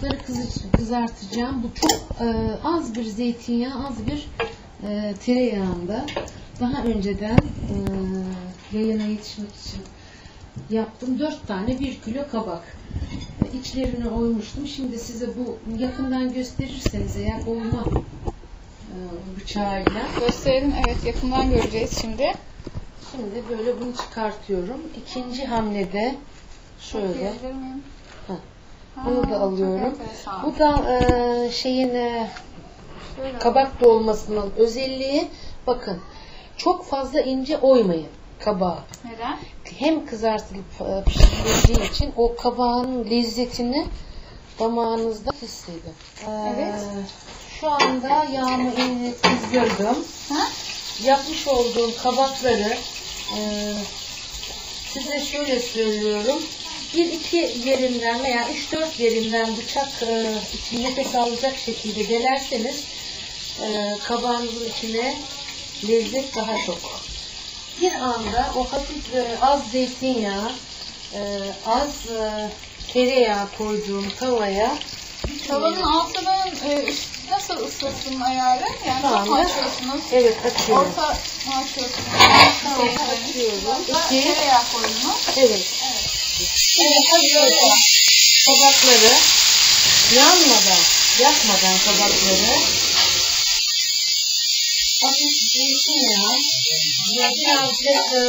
Kızı- kızartacağım. Bu çok e, az bir zeytinyağı, az bir e, tereyağında. Daha önceden e, yayına yetişmek için yaptım. Dört tane bir kilo kabak. İçlerini oymuştum. Şimdi size bu yakından gösterirseniz eğer oyma e, bıçağıyla. Gösterelim. Evet yakından göreceğiz şimdi. Şimdi böyle bunu çıkartıyorum. İkinci hamlede şöyle. Bunu da alıyorum. Bu da e, şeyin e, kabak dolmasının özelliği bakın çok fazla ince oymayın kabağı. Neden? Hem kızartılıp e, pişirileceği için o kabağın lezzetini damağınızda hissedin. E, Evet. Şu anda yağımı kızdırdım. Ha? Yapmış olduğum kabakları e, size şöyle söylüyorum. Bir iki yerinden veya üç dört yerinden bıçak e, için nefes alacak şekilde delerseniz e, kabağınızın içine lezzet daha çok. Bir anda o hafif e, az zeytinyağı, e, az e, tereyağı koyduğum tavaya Tavanın altının e, üst, nasıl ısıtsın ayarı? Yani çok mu anda- açıyorsunuz? evet açıyorum. Orta mı açıyorsunuz? Tamam, açıyorum. Burada İki. tereyağı koydunuz. Evet. Şimdi hazırladım. Kabakları yanmadan, yakmadan kabakları hafif ve birazcık e,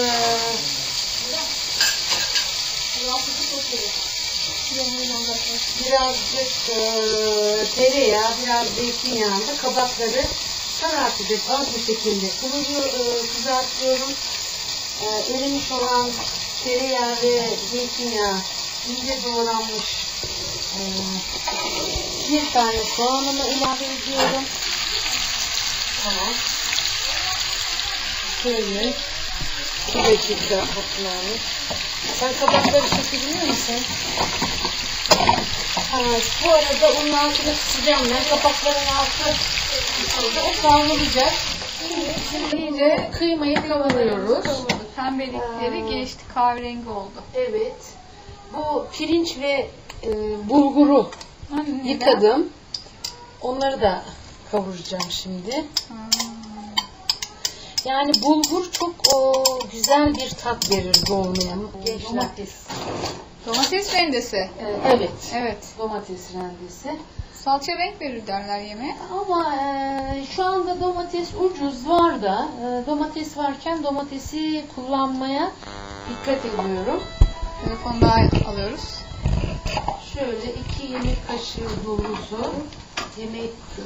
birazcık e, tereyağı, biraz zeytinyağında kabakları karartıp az bir şekilde kıvırıyor, e, kızartıyorum. E, erimiş olan tereyağı ve zeytinyağı ince doğranmış e, bir tane soğanımı ilave ediyorum. Tamam. Şöyle bir dakika bakın Sen kabakları çekebiliyor musun? Ha, bu arada onun altını kısacağım ben. Kapakların altı o kavrulacak. Şimdi iyice kıymayı kavuruyoruz. Pembelikleri Aa. geçti. Kahverengi oldu. Evet. Bu pirinç ve e, bulguru neden? yıkadım. Onları da kavuracağım şimdi. Ha. Yani bulgur çok o, güzel bir tat verir dolmaya. Gençler. Domates. Domates rendesi. E, evet. Evet. Domates rendesi. Salça renk verir derler yemeğe. Ama e, şu anda domates ucuz var da e, domates varken domatesi kullanmaya dikkat ediyorum. Telefonu daha alıyoruz. Şöyle iki yemek kaşığı dolusu yemek e,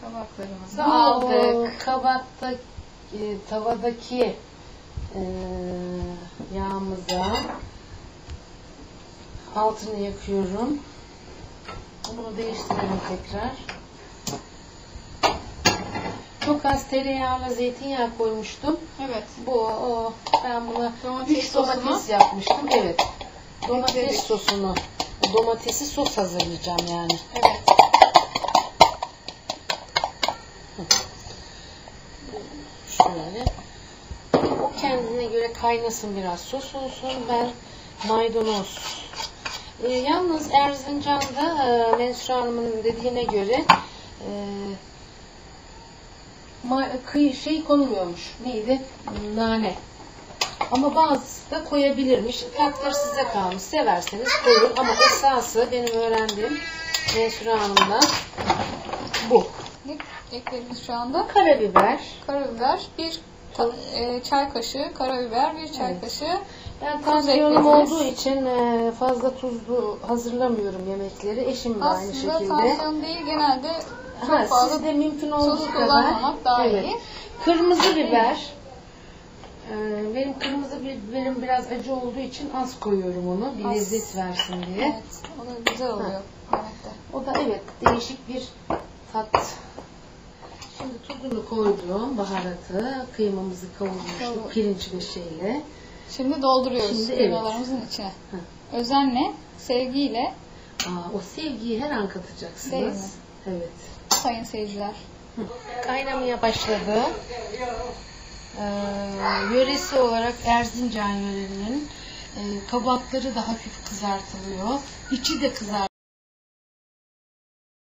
Kabaklarımızı bu aldık. kabakta e, tavadaki e, yağımıza altını yakıyorum. Bunu değiştirelim tekrar. Çok az tereyağına zeytinyağı koymuştum. Evet. Bu o, ben buna Domates 3 domates sosunu. yapmıştım. Evet. Domates Ekledik. sosunu. Domatesi sos hazırlayacağım yani. Evet. Şöyle. O kendine göre kaynasın biraz sos olsun. Ben maydanoz. Ee, yalnız Erzincan'da e, Mensur Hanım'ın dediğine göre e, ma- şey konmuyormuş. Neydi? Nane. Ama bazısı da koyabilirmiş. Takdir size kalmış. Severseniz koyun. Ama esası benim öğrendiğim Mensur Hanım'dan bu. Ne eklediniz şu anda? Karabiber. Karabiber, bir e, çay kaşığı karabiber, bir çay Evet. kaşığı Ben Tuz tansiyonum olduğu için e, fazla tuzlu hazırlamıyorum yemekleri. Eşim de aynı aslında şekilde. tansiyon değil genelde çok Ha, fazla sizde mümkün olduğu kadar. daha Evet. iyi. Kırmızı biber. E, benim kırmızı biberim biraz acı olduğu için az koyuyorum onu. Bir Az. lezzet versin diye. Evet, o da güzel oluyor yemekte. O da evet değişik bir tat. Tuzunu koydum, baharatı, kıymamızı kavurmuştuk Kavur. pirinç ve şeyle. Şimdi dolduruyoruz Şimdi evet. kıymalarımızın içine. Hı. Özenle, sevgiyle Aa, o sevgiyi her an katacaksınız. Değil mi? Evet. sayın seyirciler. Kaynamaya başladı. Ee, yöresi olarak Erzincan yörenin kabakları da hafif kızartılıyor. İçi de kızar.